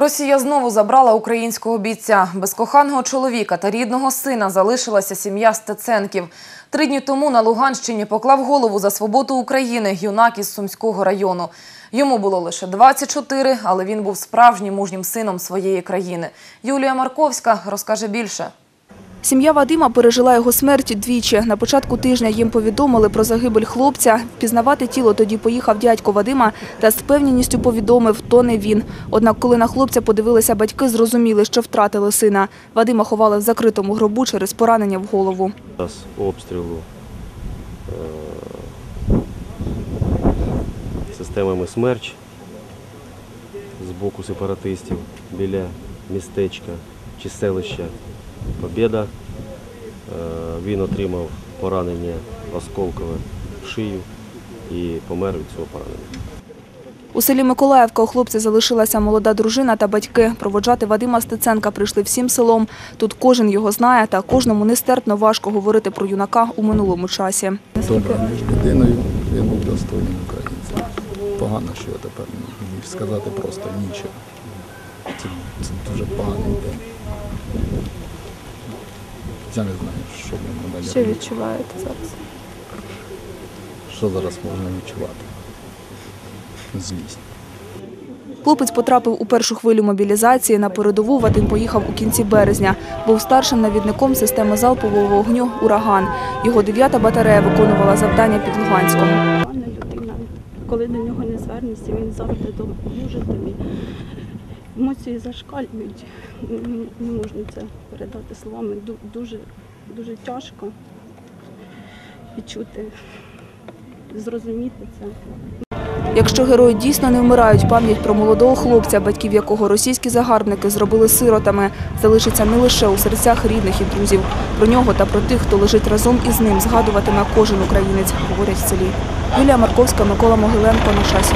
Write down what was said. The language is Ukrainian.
Росія знову забрала українського бійця. Без коханого чоловіка та рідного сина залишилася сім'я Стеценків. Три дні тому на Луганщині поклав голову за свободу України юнак із Сумського району. Йому було лише 24, але він був справжнім мужнім сином своєї країни. Юлія Марковська розкаже більше. Сім'я Вадима пережила його смерть двічі. На початку тижня їм повідомили про загибель хлопця. Впізнавати тіло тоді поїхав дядько Вадима та з впевненістю повідомив, то не він. Однак, коли на хлопця подивилися батьки, зрозуміли, що втратили сина. Вадима ховали в закритому гробу через поранення в голову. час обстрілу е, системами «Смерч» з боку сепаратистів біля містечка чи селища Побєда. Е, Він отримав поранення осколкове в шию і помер від цього поранення. У селі Миколаївка у хлопця залишилася молода дружина та батьки. Проводжати Вадима Стеценка прийшли всім селом. Тут кожен його знає, та кожному нестерпно важко говорити про юнака у минулому часі. добре людиною, він був достойним українцем. Погано, що я тепер не можу сказати просто нічого. Це, це дуже поганий день. Я не знаю, що будемо далі. Що відчуваєте зараз? Що зараз можна відчувати? Злість. Хлопець потрапив у першу хвилю мобілізації. На передову Вадим поїхав у кінці березня. Був старшим навідником системи залпового вогню «Ураган». Його 9-та батарея виконувала завдання під Луганськом. Людина, коли до нього не звернешся, він завжди допоможе тобі. Емоції зашкалюють. Не можна це передати словами. Дуже, дуже тяжко відчути, зрозуміти це. Якщо герої дійсно не вмирають, пам'ять про молодого хлопця, батьків якого російські загарбники зробили сиротами, залишиться не лише у серцях рідних і друзів. Про нього та про тих, хто лежить разом із ним, згадуватиме кожен українець, говорять в селі. Юлія Марковська, Микола Могиленко, на часі.